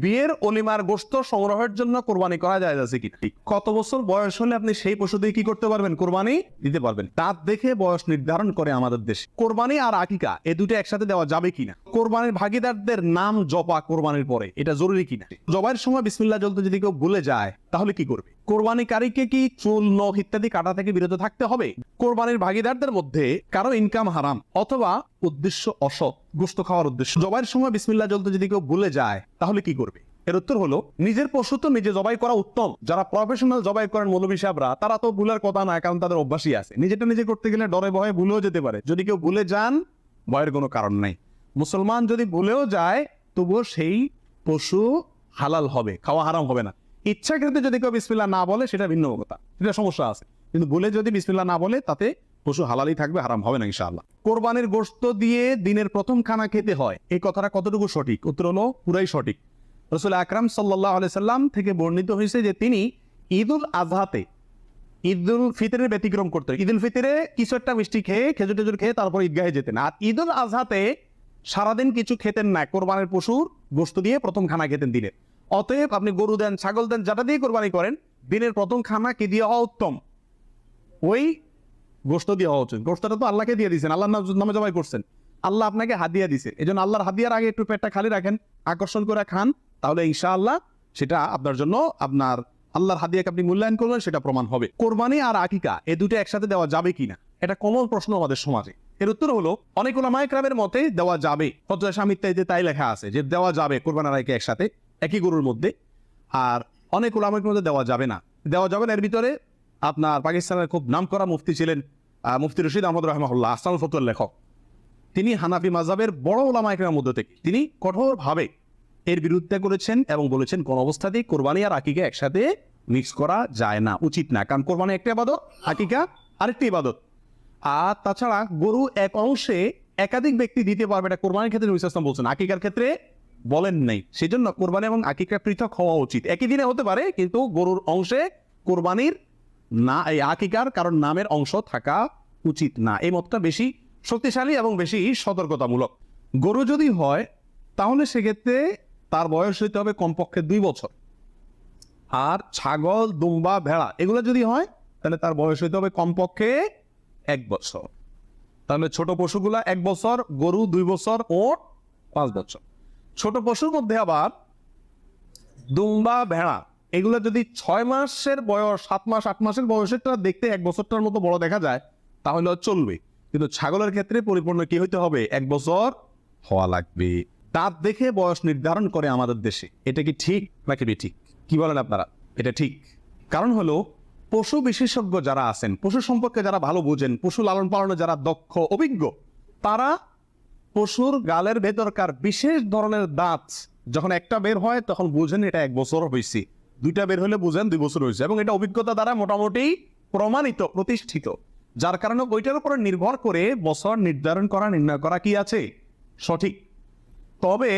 বিয়ের অলিমার গোস্ত সংগ্রহের জন্য কোরবানি করা যায় আছে কি? কত বছর বয়স হলে আপনি সেই পশু দিয়ে কি করতে পারবেন? কোরবানি দিতে পারবেন। তার দেখে বয়স নির্ধারণ করে আমাদের দেশে। কোরবানি আর আকিকা, এ দুটো একসাথে দেওয়া যাবে কিনা? কোরবানির ভাগিদারদের নাম জপা কোরবানির পরে, এটা জরুরি কিনা? জবাইয়ের সময় বিসমিল্লা জলতে যদি কেউ ভুলে যায় তাহলে কি করবে? কোরবানিকারীকে কি চুল, নখ ইত্যাদি কাটা থেকে বিরত থাকতে হবে? কোরবানির ভাগিদারদের মধ্যে কারও ইনকাম হারাম অথবা উদ্দেশ্য অসৎ গোস্ত খাওয়ার উদ্দেশ্য। জবাইয়ের সময় বিসমিল্লাহ জ্বলতে যদি কেউ ভুলে যায়, তাহলে কি করবে? এর উত্তর হলো, নিজের পশু তো নিজে জবাই করা উত্তম। যারা প্রফেশনাল জবাই করেন মৌলবী সাহেবরা, তারা তো ভুলের কথা না কারণ তাদের অভ্যাসই আছে। নিজেটা নিজে করতে গেলে ডরে ভয়ে ভুলেও যেতে পারে। যদি কেউ ভুলে যান, ভয়ের কোনো কারণ নাই। মুসলমান যদি ভুলেও যায়, তবুও সেই পশু হালাল হবে, খাওয়া হারাম হবে না। ইচ্ছাকৃত যদি কেউ বিসমিল্লা না বলে, সেটা ভিন্ন কথা। সেটা সমস্যা আছে। কিন্তু বলে যদি বিসমিল্লা না বলে, তাতে পশু হালালই থাকবে, হারাম হবে না, ইনশাআল্লাহ। কোরবানির গোশত দিয়ে দিনের প্রথম খানা খেতে হয়। এই কথাটা কতটুকু সঠিক? উত্তর হলো, পুরাই সঠিক। রসুল আকরাম সাল্লাহ সাল্লাম থেকে বর্ণিত হয়েছে যে তিনি ঈদুল আজহাতে ঈদুল ফিতরের ব্যতিক্রম করতেন। ঈদুল ফিতরে কিছু একটা মিষ্টি খেয়ে খেজুর টেজুর খেয়ে তারপর ঈদগাহে যেতেন। আর ঈদুল আজহাতে সারাদিন কিছু খেতেন না। কোরবানের পশুর গোস্ত দিয়ে প্রথম খানা খেতেন দিনের অতএব আপনি গরু দেন, ছাগল দেন, যেটা দিয়ে কোরবানি করেন, দিনের প্রথম খানা কি দিয়ে হওয়া উত্তম। ওই গোস্ত দিয়ে হওয়া উচিত। গোস্তটা তো আল্লাহকে দিয়ে দিয়েছেন, আল্লাহর নাম- জবাই করছেন। আল্লাহ আপনাকে হাদিয়া দিছে এই জন্য আল্লাহর হাদিয়ার আগে একটু পেটটা খালি রাখেন, আকর্ষণ করে খান, তাহলে ইনশাআল্লাহ সেটা আপনার জন্য আপনার আল্লাহর হাদিয়াকে আপনি মূল্যায়ন করবেন, সেটা প্রমাণ হবে। কোরবানি আর আকিকা, এ দুটো একসাথে দেওয়া যাবে কিনা? এটা কমন প্রশ্ন আমাদের সমাজে। এর উত্তর হলো, অনেক ওলামায়করামের মতে দেওয়া যাবে। ফতোয়া স্বামী তাই লেখা আছে, যে দেওয়া যাবে কোরবান আর আকিকা একসাথে। একই গরুর মধ্যে। আর অনেক ওলামায়ের মধ্যে দেওয়া যাবে না। দেওয়া যাবে না, এর ভিতরে আপনার পাকিস্তানের খুব নামকরা মুফতি ছিলেন মুফতি রশিদ আহমদ রহমাহুল্লাহ, আসাম ফতুয়ার লেখক। তিনি হানাফি মাজাবের বড় ওলামা মধ্যে থেকে, তিনি কঠোরভাবে এর বিরুদ্ধে করেছেন এবং বলেছেন, কোন অবস্থাতেই কোরবানি আর আকিকা একসাথে মিক্স করা যায় না, উচিত না। কারণ কোরবানি একটা ইবাদত, আকিকা আরেকটি ইবাদত। আর তাছাড়া গরু এক অংশে একাধিক ব্যক্তি দিতে পারবে এটা কোরবানির ক্ষেত্রে নবী বলছেন, আকিকার ক্ষেত্রে বলেন নাই। সেই জন্য কোরবানি এবং আকিকা পৃথক হওয়া উচিত। একই দিনে হতে পারে, কিন্তু গরুর অংশে কোরবানির না, এই আকিকার কারণ নামের অংশ থাকা উচিত না। এই মতটা বেশি শক্তিশালী এবং বেশি সতর্কতামূলক। গরু যদি হয়, তাহলে সেক্ষেত্রে তার বয়স হইতে হবে কমপক্ষে দুই বছর। আর ছাগল, দুম্বা, ভেড়া, এগুলো যদি হয়, তাহলে তার বয়স হইতে হবে কমপক্ষে এক বছর। তাহলে ছোট পশুগুলা এক বছর, গরু দুই বছর ও পাঁচ বছর। ছোট পশুর মধ্যে আবার দুম্বা, ভেড়া, এগুলো যদি ছয় মাসের বয়স, সাত মাস, আট মাসের বয়সেরটা দেখতে এক বছরটার মতো বড় দেখা যায়, তাহলে চলবে। কিন্তু ছাগলের ক্ষেত্রে পরিপূর্ণ কি হইতে হবে? এক বছর হওয়া লাগবে। তার দেখে বয়স নির্ধারণ করে আমাদের দেশে। এটা কি ঠিক নাকি ঠিক কি বলেন আপনারা? এটা ঠিক। কারণ হলো, পশু বিশেষজ্ঞ যারা আছেন, পশু সম্পর্কে যারা ভালো বোঝেন, পশু লালন পালনে যারা দক্ষ, অভিজ্ঞ, তারা পশুর গালের ভেতরকার বিশেষ ধরনের দাঁত যখন একটা বের হয়, তখন বুঝেন এটা এক বছর হয়েছে দুইটা বের হলে বুঝেন দুই বছর হয়েছে এবং এটা অভিজ্ঞতা দ্বারা মোটামুটি প্রমাণিত, প্রতিষ্ঠিত। যার কারণে ওইটার উপরে নির্ভর করে বছর নির্ধারণ করা, নির্ণয় করা কি আছে? সঠিক। তবে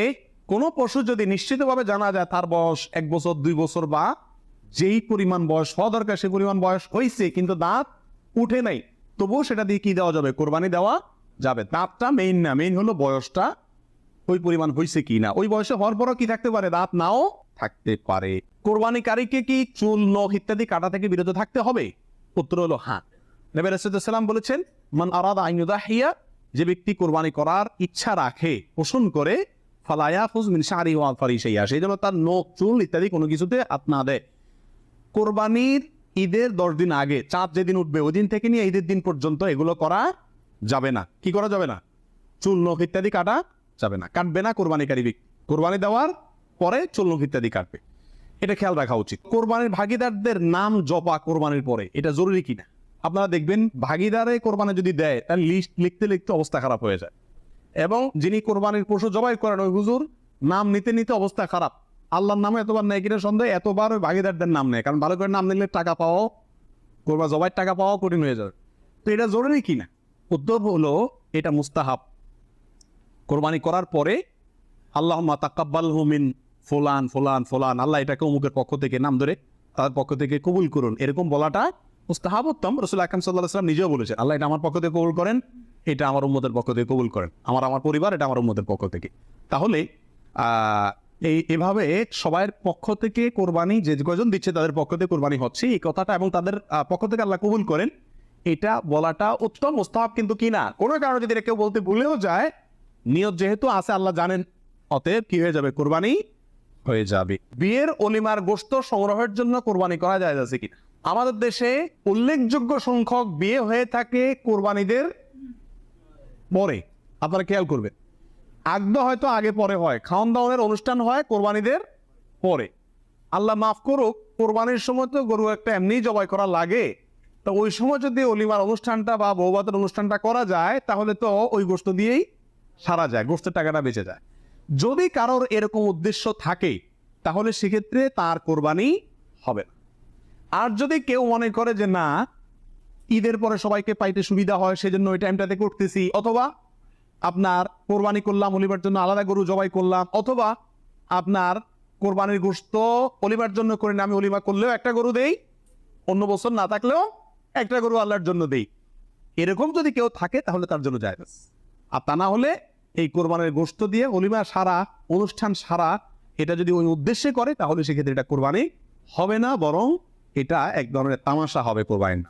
কোনো পশু যদি নিশ্চিতভাবে জানা যায় তার বয়স এক বছর, দুই বছর বা যেই পরিমাণ বয়স, হওয়া দরকার সেই পরিমাণ বয়স হয়েছে কিন্তু দাঁত উঠে নাই, তবুও সেটা দিয়ে কি দেওয়া যাবে? কোরবানি দেওয়া যাবে। দাঁতটা মেইন না মেইন হলো বয়সটা, ওই পরিমাণ হয়েছে কি না। ওই বয়সে হওয়ার পরও কি থাকতে পারে? দাঁত নাও থাকতে পারে। কোরবানিকারীকে কি চুল, নখ ইত্যাদি কাটা থেকে বিরত থাকতে হবে? উত্তর হলো হ্যাঁ। নবী রাসূলুল্লাহ বলেছেন, মান আরাদা আন ইউদাহিয়া যে ব্যক্তি কোরবানি করার ইচ্ছা রাখে, পোষণ করে ফালায়া ফুজ মিন শারি ওয়া ফারিশাইয়া সেই জন্য তার নখ, চুল ইত্যাদি কোনো কিছুতে হাত না দেয়। কোরবানির ঈদের দশ দিন আগে, চাঁদ যেদিন উঠবে, ওই দিন থেকে নিয়ে ঈদের দিন পর্যন্ত এগুলো করা যাবে না। কি করা যাবে না? চুল, নখ ইত্যাদি কাটা যাবে না। কাটবে না কোরবানিকারী ব্যক্তি কোরবানি দেওয়ার পরে চুল, নখ ইত্যাদি কাটবে। এটা খেয়াল রাখা উচিত। কোরবানির ভাগিদারদের নাম জপা কোরবানির পরে। এটা জরুরি কিনা? আপনারা দেখবেন, ভাগিদারে কোরবানি যদি দেয়, তার লিস্ট লিখতে লিখতে অবস্থা খারাপ হয়ে যায়। এবং যিনি কোরবানির পশু জবাই করেন, ওই হুজুর নাম নিতে নিতে অবস্থা খারাপ। আল্লাহর নামে এতবার নেয় কিনা সন্দেহ? এতবার ওই ভাগিদারদের নাম নেয়। কারণ ভালো করে নাম নিলে টাকা পাওয়াও কোরবা জবাই টাকা পাওয়াও কঠিন হয়ে যাবে। তো এটা জরুরি কিনা? উত্তর হলো এটা মুস্তাহাব। কোরবানি করার পরে আল্লাহ তাকাব্বাল হুমিন ফোলান ফোলান ফোলান। আল্লাহ এটাকে অমুকের পক্ষ থেকে নাম ধরে তার পক্ষ থেকে কবুল করুন। এরকম বলাটা মুস্তাহাব উত্তম। রসুল আকরাম সাল্লাহ সাল্লাম নিজেও বলেছেন, আল্লাহ এটা আমার পক্ষ থেকে কবুল করেন, এটা আমার উম্মতের পক্ষ থেকে কবুল করেন। আমার আমার পরিবার এটা আমার উম্মতের পক্ষ থেকে। তাহলে এই, এভাবে সবার পক্ষ থেকে কোরবানি যে কজন দিচ্ছে তাদের পক্ষ থেকে কোরবানি হচ্ছে, এই কথাটা এবং তাদের পক্ষ থেকে আল্লাহ কবুল করেন। এটা বলাটা উত্তম, মোস্তাহাব কিন্তু কি না? কোনো কারণে যদি কেউ বলতে ভুলেও যায়, নিয়ত যেহেতু আছে, আল্লাহ জানেন, অতএব কি হয়ে যাবে? কোরবানি হয়ে যাবে। বিয়ের অলিমার গোস্ত সংগ্রহের জন্য কোরবানি করা যায় যাচ্ছে কিনা আমাদের দেশে উল্লেখযোগ্য সংখ্যক বিয়ে হয়ে থাকে কোরবানিদের পরে। আপনারা খেয়াল করবেন আগদ হয়তো আগে পরে হয় খাওয়ান দাওয়ানের অনুষ্ঠান হয় কোরবানিদের পরে। আল্লাহ মাফ করুক, কোরবানির সময় তো গরু একটা এমনি জবাই করা লাগে। তো ওই সময় যদি অলিমার অনুষ্ঠানটা বা বৌবাতের অনুষ্ঠানটা করা যায়, তাহলে তো ওই গোস্ত দিয়েই সারা যায় গোস্তের টাকাটা বেঁচে যায়। যদি কারোর এরকম উদ্দেশ্য থাকে, তাহলে সেক্ষেত্রে তার কোরবানি হবে না। আর যদি কেউ মনে করে যে না, ঈদের পরে সবাইকে পাইতে সুবিধা হয়, সেজন্য ওই টাইমটাতে করতেছি, অথবা আপনার কোরবানি করলাম অলিবার জন্য আলাদা গরু জবাই করলাম, অথবা আপনার কোরবানির গোস্ত অলিবার জন্য করে না, আমি অলিমা করলেও একটা গরু দেই, অন্য বছর না থাকলেও একটা গরু আল্লাহর জন্য দেই এরকম যদি কেউ থাকে, তাহলে তার জন্য যায় আর তা না হলে এই কোরবানের গোস্ত দিয়ে অলিমা সারা, অনুষ্ঠান সারা, এটা যদি ওই উদ্দেশ্যে করে, তাহলে সেক্ষেত্রে এটা কোরবানি হবে না, বরং এটা এক ধরনের তামাশা হবে কোরবানির।